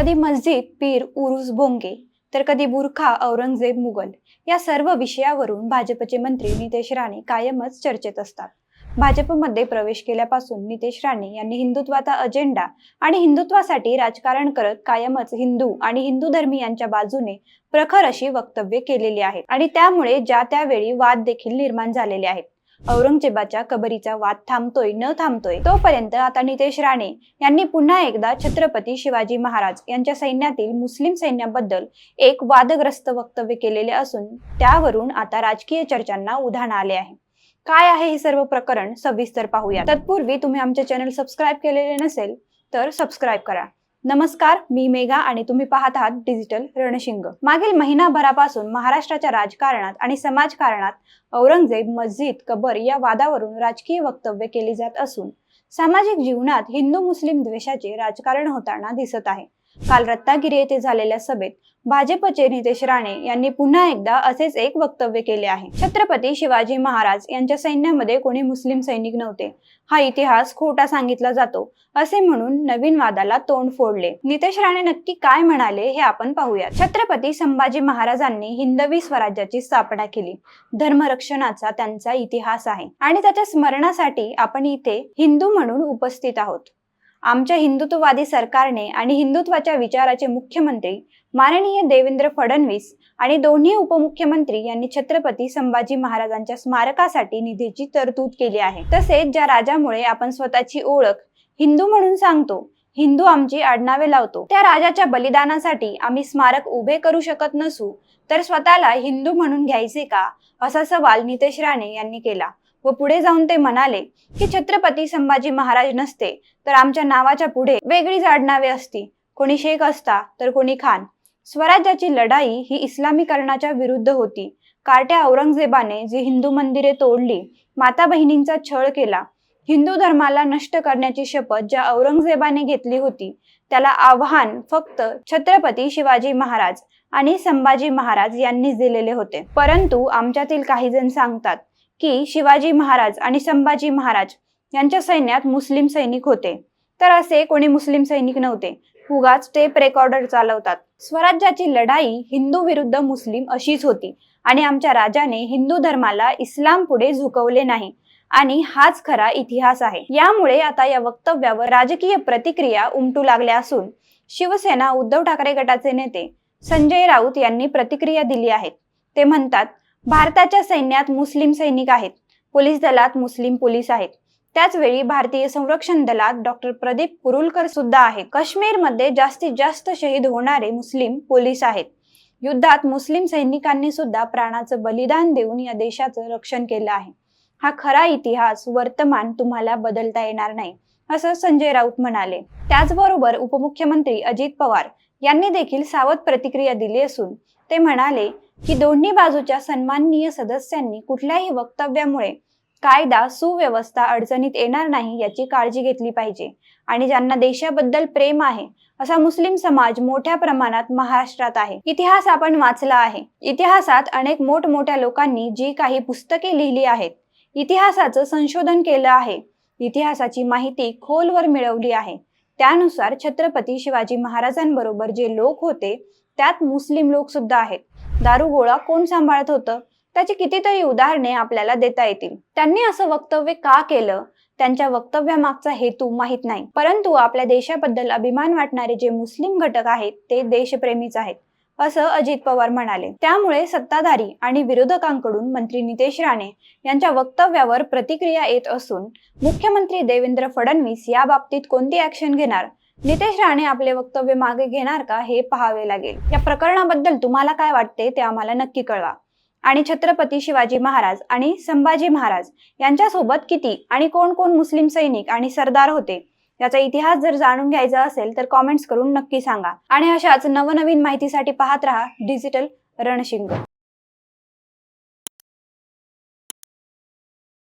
कधी मस्जिद पीर उरुस भोंगे तर कधी बुरखा औरंगजेब मुघल या सर्व विषयावरून भाजपचे मंत्री नितेश राणे कायमच चर्चेत असतात. भाजपमध्ये प्रवेश केल्यापासून नितेश राणे यांनी हिंदुत्वाचा अजेंडा आणि हिंदुत्वासाठी राजकारण करत कायमच हिंदू आणि हिंदू धर्मीयांच्या बाजूने प्रखर अशी वक्तव्य केलेली आहेत आणि त्यामुळे ज्या त्यावेळी वाद देखील निर्माण झालेले आहेत. औरंगजेबाच्या कबरीचा वाद थांबतोय न थांबतोय तोपर्यंत आता नितेश राणे यांनी पुन्हा एकदा छत्रपती शिवाजी महाराज यांच्या सैन्यातील मुस्लिम सैन्याबद्दल एक वादग्रस्त वक्तव्य केलेले असून त्यावरून आता राजकीय चर्चांना उधाण आले आहे. काय आहे हे सर्व प्रकरण सविस्तर पाहूया तत्पूर्वी तुम्ही आमचे चॅनल सबस्क्राईब केलेले नसेल तर सबस्क्राईब करा. नमस्कार मी मेघा आणि तुम्ही पाहत आहात डिजिटल रणशिंग. मागील महिनाभरापासून महाराष्ट्राच्या राजकारणात आणि समाजकारणात औरंगजेब मस्जिद कबर या वादावरून राजकीय वक्तव्य केली जात असून सामाजिक जीवनात हिंदू मुस्लिम द्वेषाचे राजकारण होताना दिसत आहे. काल रत्नागिरी येथे झालेल्या सभेत भाजपचे नितेश राणे यांनी पुन्हा एकदा असेच एक वक्तव्य केले आहे. छत्रपती शिवाजी महाराज यांच्या सैन्यामध्ये कोणी मुस्लिम सैनिक नव्हते. हा इतिहास खोटा सांगितला जातो असे म्हणून नवीन वादाला तोंड फोडले. नितेश राणे नक्की काय म्हणाले हे आपण पाहूया छत्रपती संभाजी महाराजांनी हिंदवी स्वराज्याची स्थापना केली. धर्मरक्षणाचा त्यांचा इतिहास आहे. आणि त्याच्या स्मरणासाठी आपण इथे हिंदू म्हणून उपस्थित आहोत. आमच्या हिंदुत्ववादी सरकारने आणि हिंदुत्वाच्या विचाराचे मुख्यमंत्री माननीय देवेंद्र फडणवीस आणि दोन्ही उपमुख्यमंत्री यांनी छत्रपती संभाजी महाराजांच्या स्मारकासाठी निधीची तरतूद केली आहे. तसेच ज्या राजामुळे आपण स्वतःची ओळख हिंदू म्हणून सांगतो हिंदू आमची आडनावे लावतो. त्या राजाच्या बलिदानासाठी आम्ही स्मारक उभे करू शकत नसू तर स्वतःला हिंदू म्हणून घ्यायचे का? असा सवाल नितेश राणे यांनी केला. व पुढे जाऊन ते म्हणाले की छत्रपती संभाजी महाराज नसते तर आमच्या नावाच्या पुढे वेगळी आडनावे असती. कोणी शेख असता तर कोणी खान. स्वराज्याची लढाई ही इस्लामीकरणाच्या विरुद्ध होती. कार्ट्या औरंगजेबाने जी हिंदू मंदिरे तोडली माता बहिणींचा छळ केला. हिंदू धर्माला नष्ट करण्याची शपथ ज्या औरंगजेबाने घेतली होती त्याला आव्हान फक्त छत्रपती शिवाजी महाराज आणि संभाजी महाराज यांनीच दिलेले होते. परंतु आमच्यातील काही जण सांगतात की शिवाजी महाराज आणि संभाजी महाराज यांच्या सैन्यात मुस्लिम सैनिक होते. तर असे कोणी मुस्लिम सैनिक नव्हते. उगाच टेप रेकॉर्डर चालवतात. स्वराज्याची लढाई हिंदू विरुद्ध मुस्लिम अशीच होती आणि आमच्या राजाने हिंदू धर्माला इस्लाम पुढे झुकवले नाही आणि हाच खरा इतिहास आहे. यामुळे आता या वक्तव्यावर राजकीय प्रतिक्रिया उमटू लागल्या असून शिवसेना उद्धव ठाकरे गटाचे नेते संजय राऊत यांनी प्रतिक्रिया दिली आहेत ते म्हणतात भारताच्या सैन्यात मुस्लिम सैनिक आहेत. पोलीस दलात मुस्लिम पोलीस आहेत. त्याचवेळी भारतीय संरक्षण दलात डॉक्टर प्रदीप कुरुलकर सुद्धा आहेत काश्मीरमध्ये जास्तीत जास्त शहीद होणारे मुस्लिम पोलीस आहेत. युद्धात मुस्लिम सैनिकांनी सुद्धा प्राणाचं बलिदान देऊन या देशाचं रक्षण केलं आहे. हा खरा इतिहास वर्तमान तुम्हाला बदलता येणार नाही असं संजय राऊत म्हणाले. त्याचबरोबर उपमुख्यमंत्री अजित पवार यांनी देखील सावध प्रतिक्रिया दिली असून ते म्हणाले की दोन्ही बाजूच्या सन्माननीय सदस्यांनी कुठल्याही वक्तव्यामुळे कायदा सुव्यवस्था अडचणीत येणार नाही याची काळजी घेतली पाहिजे. आणि ज्यांना देशाबद्दल प्रेम आहे असा मुस्लिम समाज मोठ्या प्रमाणात महाराष्ट्रात आहे. इतिहास आपण वाचला आहे. इतिहासात अनेक मोठमोठ्या लोकांनी जी काही पुस्तके लिहिली आहेत इतिहासाचं संशोधन केलं आहे. इतिहासाची माहिती खोलवर मिळवली आहे. त्यानुसार छत्रपती शिवाजी महाराजांबरोबर जे लोक होते त्यात मुस्लिम लोक सुद्धा आहेत. दारुगोळा कोण सांभाळत होतं? त्याची कितीतरी उदाहरणे आपल्याला देता येतील. त्यांनी असं वक्तव्य का केलं? त्यांच्या वक्तव्यामागचा हेतू माहीत नाही. परंतु आपल्या देशाबद्दल अभिमान वाटणारे जे मुस्लिम घटक आहेत ते देशप्रेमीच आहेत असं अजित पवार म्हणाले. त्यामुळे सत्ताधारी आणि विरोधकांकडून मंत्री नितेश राणे यांच्या वक्तव्यावर प्रतिक्रिया येत असून मुख्यमंत्री देवेंद्र फडणवीस या बाबतीत कोणती ऍक्शन घेणार? नितेश राणे आपले वक्तव्य मागे घेणार का हे पाहावे लागेल. या प्रकरणाबद्दल तुम्हाला काय वाटते ते आम्हाला नक्की कळवा. आणि छत्रपती शिवाजी महाराज आणि संभाजी महाराज यांच्यासोबत किती आणि कोण कोण मुस्लिम सैनिक आणि सरदार होते? याचा इतिहास जर जाणून घ्यायचा असेल तर कॉमेंट्स करून नक्की सांगा. आणि अशाच नवनवीन माहितीसाठी पाहत रहा डिजिटल रणशिंग.